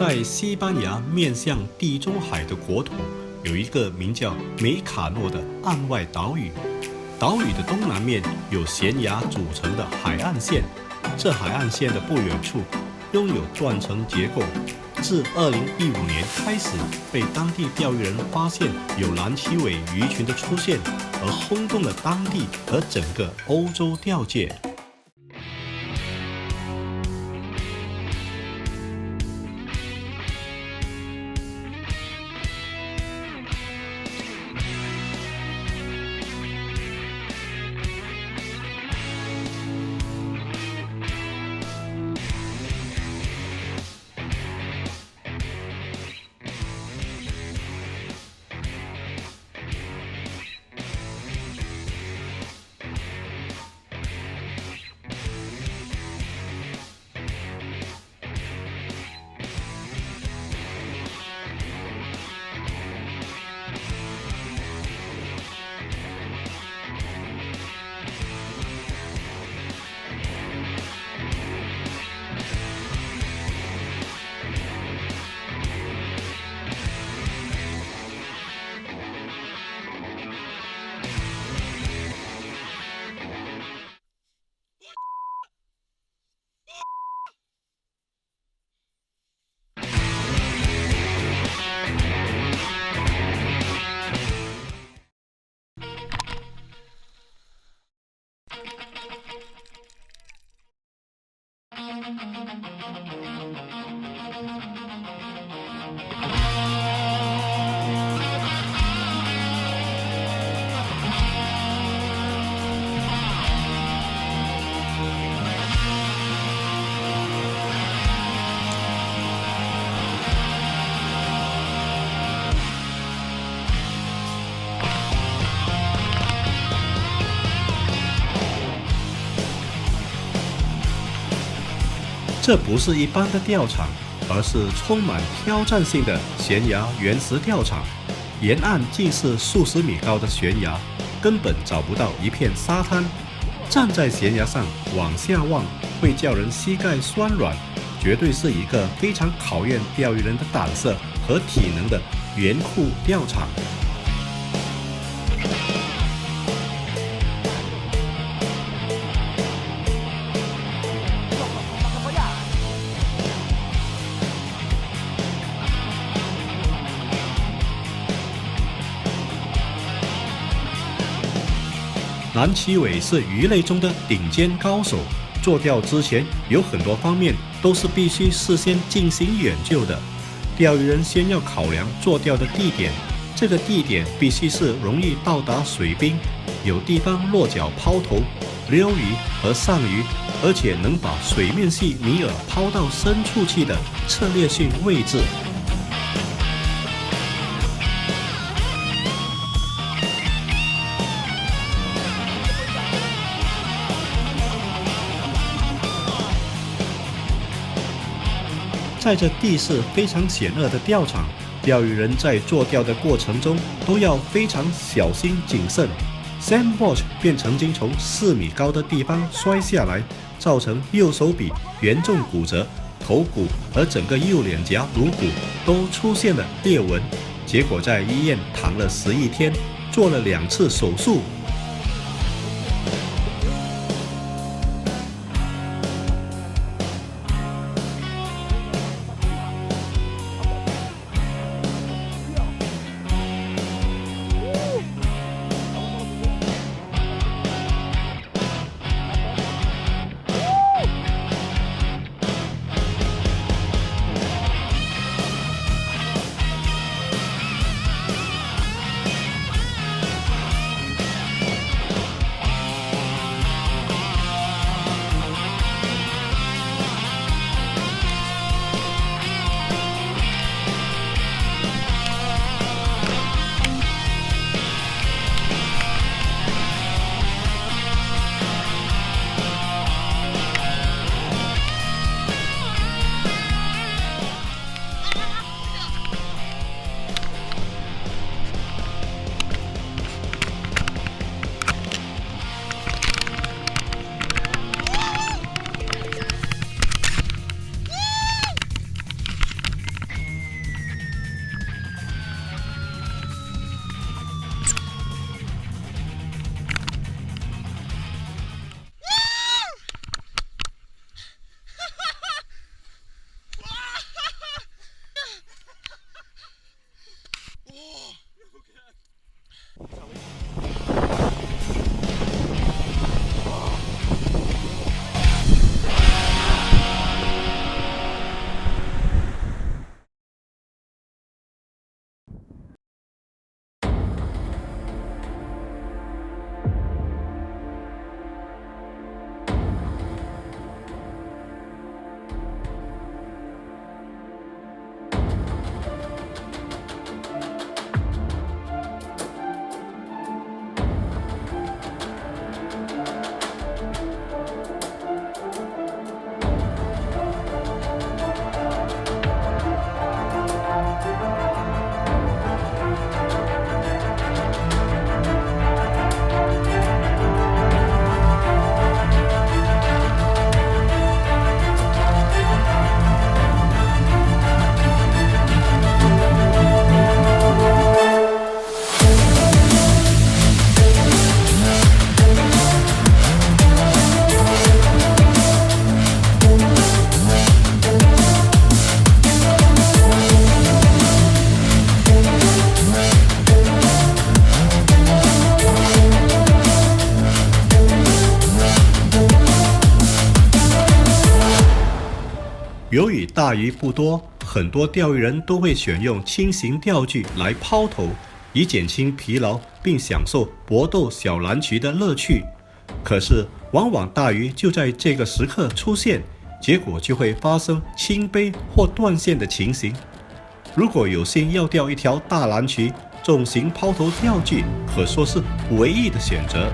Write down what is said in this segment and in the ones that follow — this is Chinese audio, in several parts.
在西班牙面向地中海的国土，有一个名叫梅卡诺的岸外岛屿。岛屿的东南面有悬崖组成的海岸线，这海岸线的不远处拥有断层结构。自2015年开始，被当地钓鱼人发现有蓝鳍尾鱼群的出现，而轰动了当地和整个欧洲钓界。Thank you. 这不是一般的钓场，而是充满挑战性的悬崖原石钓场。沿岸尽是数十米高的悬崖，根本找不到一片沙滩。站在悬崖上往下望，会叫人膝盖酸软。绝对是一个非常考验钓鱼人的胆色和体能的严酷钓场。蓝鳍尾是鱼类中的顶尖高手，做钓之前有很多方面都是必须事先进行研究的。钓鱼人先要考量做钓的地点，这个地点必须是容易到达水冰、有地方落脚抛投、溜鱼和上鱼，而且能把水面系尼饵抛到深处去的策略性位置。在这地势非常险恶的钓场，钓鱼人在做钓的过程中都要非常小心谨慎。Sam Bosch 便曾经从四米高的地方摔下来，造成右手臂严重骨折，头骨和整个右脸颊颅骨都出现了裂纹，结果在医院躺了十一天，做了两次手术。大鱼不多，很多钓鱼人都会选用轻型钓具来抛投，以减轻疲劳，并享受搏斗小蓝渠的乐趣。可是，往往大鱼就在这个时刻出现，结果就会发生轻杯或断线的情形。如果有心要钓一条大蓝渠，重型抛投钓具可说是唯一的选择。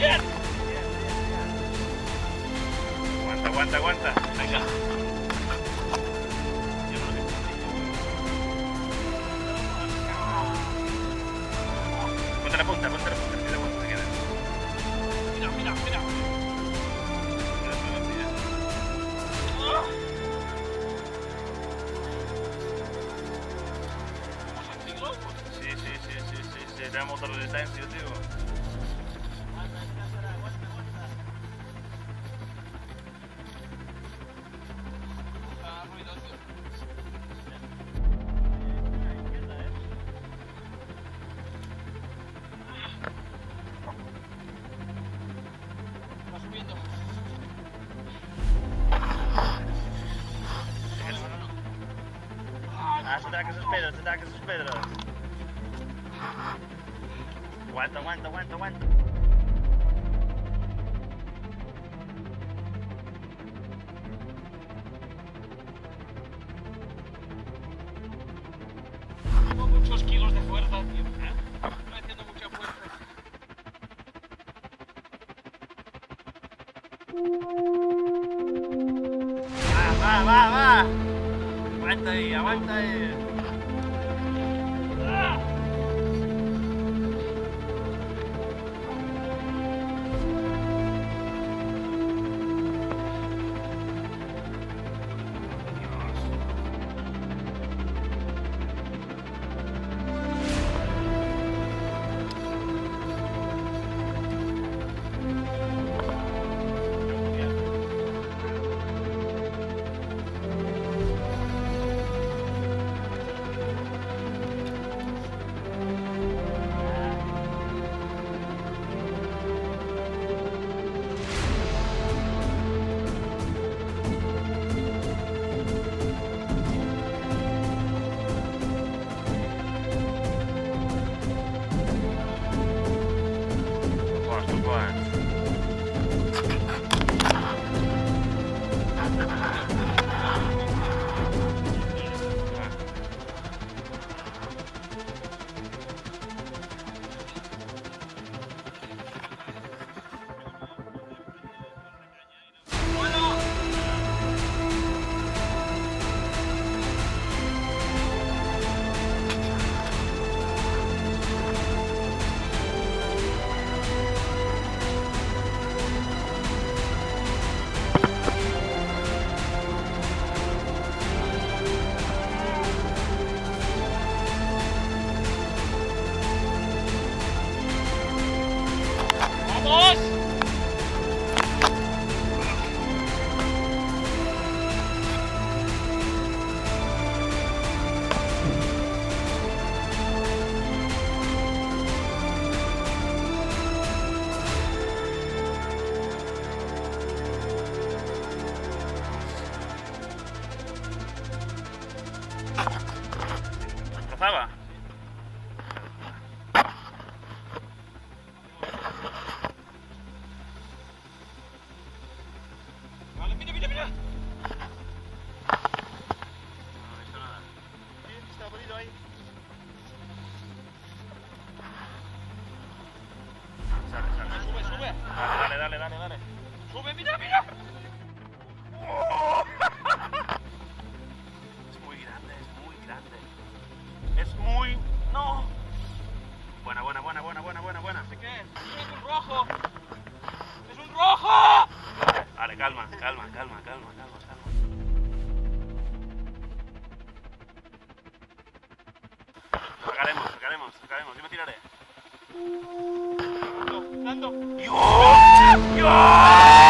Aguanta, aguanta, aguanta. Venga. Aguanta, aguanta, aguanta, aguanta. Tengo muchos kilos de fuerza, tío. Estoy haciendo mucha fuerza. Va, va, va, va. Aguanta ahí, aguanta ahí. Calma, calma, calma, calma, calma. Sacaremos, sacaremos, sacaremos. Yo me tiraré. Dando. ¡Dios! ¡Dios!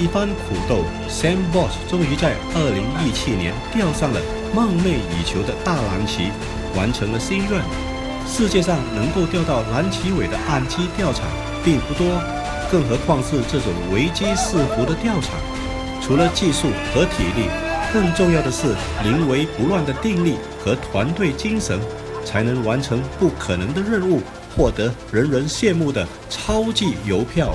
一番苦斗，Sam Boss 终于在2017年钓上了梦寐以求的大蓝旗，完成了心愿。世界上能够钓到蓝旗尾的岸基钓场并不多，更何况是这种危机四伏的钓场。除了技术和体力，更重要的是临危不乱的定力和团队精神，才能完成不可能的任务，获得人人羡慕的超级邮票。